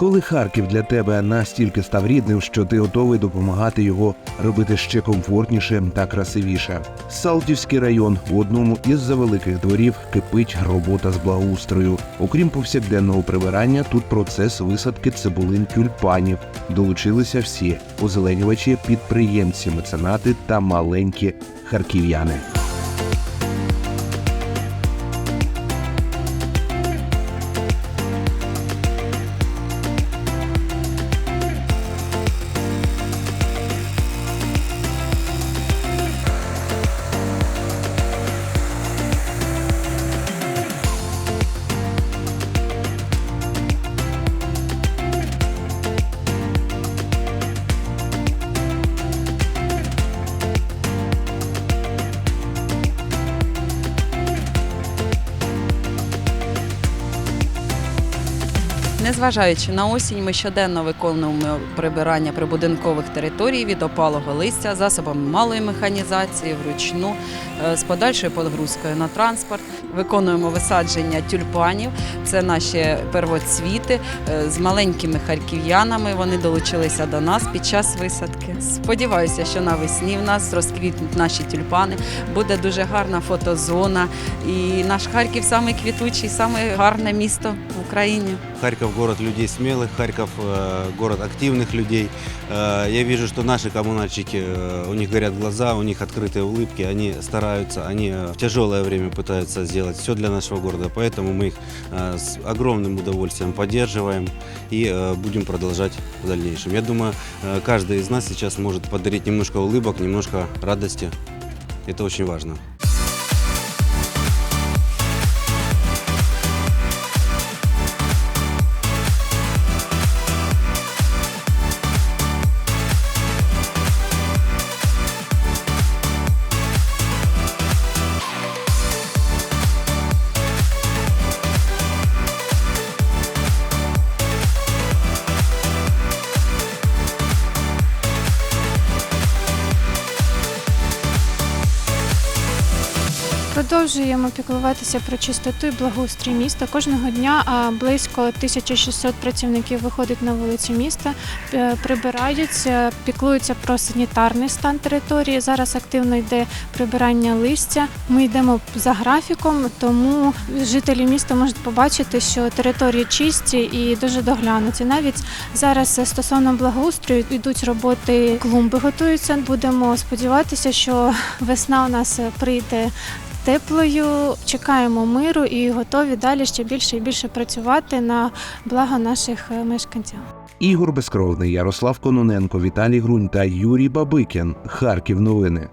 Коли Харків для тебе настільки став рідним, що ти готовий допомагати його робити ще комфортніше та красивіше. Салтівський район у одному із завеликих дворів кипить робота з благоустрою. Окрім повсякденного прибирання, тут процес висадки цибулин тюльпанів. Долучилися всі озеленювачі, підприємці, меценати та маленькі харків'яни. Незважаючи на осінь, ми щоденно виконуємо прибирання прибудинкових територій від опалого листя засобами малої механізації вручну е, з подальшою подгрузкою на транспорт. Виконуємо висадження тюльпанів. Це наші первоцвіти е, з маленькими харків'янами. Вони долучилися до нас під час висадки. Сподіваюся, що навесні в нас розквітнуть наші тюльпани. Буде дуже гарна фотозона. І наш Харків самий квітучий, саме гарне місто в Україні. Харьков город людей смелых, Харьков э, город активных людей. Э, я вижу, что наши коммунальщики, э, у них горят глаза, у них открытые улыбки, они стараются, они э, в тяжелое время пытаются сделать все для нашего города, поэтому мы их э, с огромным удовольствием поддерживаем и э, будем продолжать в дальнейшем. Я думаю, э, каждый из нас сейчас может подарить немножко улыбок, немножко радости. Это очень важно. Продовжуємо піклуватися про чистоту і благоустрій міста. Кожного дня близько 1600 працівників виходить на вулиці міста, е, прибирають, е, піклуються про санітарний стан території. Зараз активно йде прибирання листя. Ми йдемо за графіком, тому жителі міста можуть побачити, що території чисті і дуже доглянуті. Навіть зараз стосовно благоустрою йдуть роботи, клумби готуються. Будемо сподіватися, що весна у нас прийде теплою. Чекаємо миру і готові далі ще більше і більше працювати на благо наших е, мешканців. Ігор Безкровний, Ярослав Кононенко, Віталій Грунь та Юрій Бабикін. Харків новини.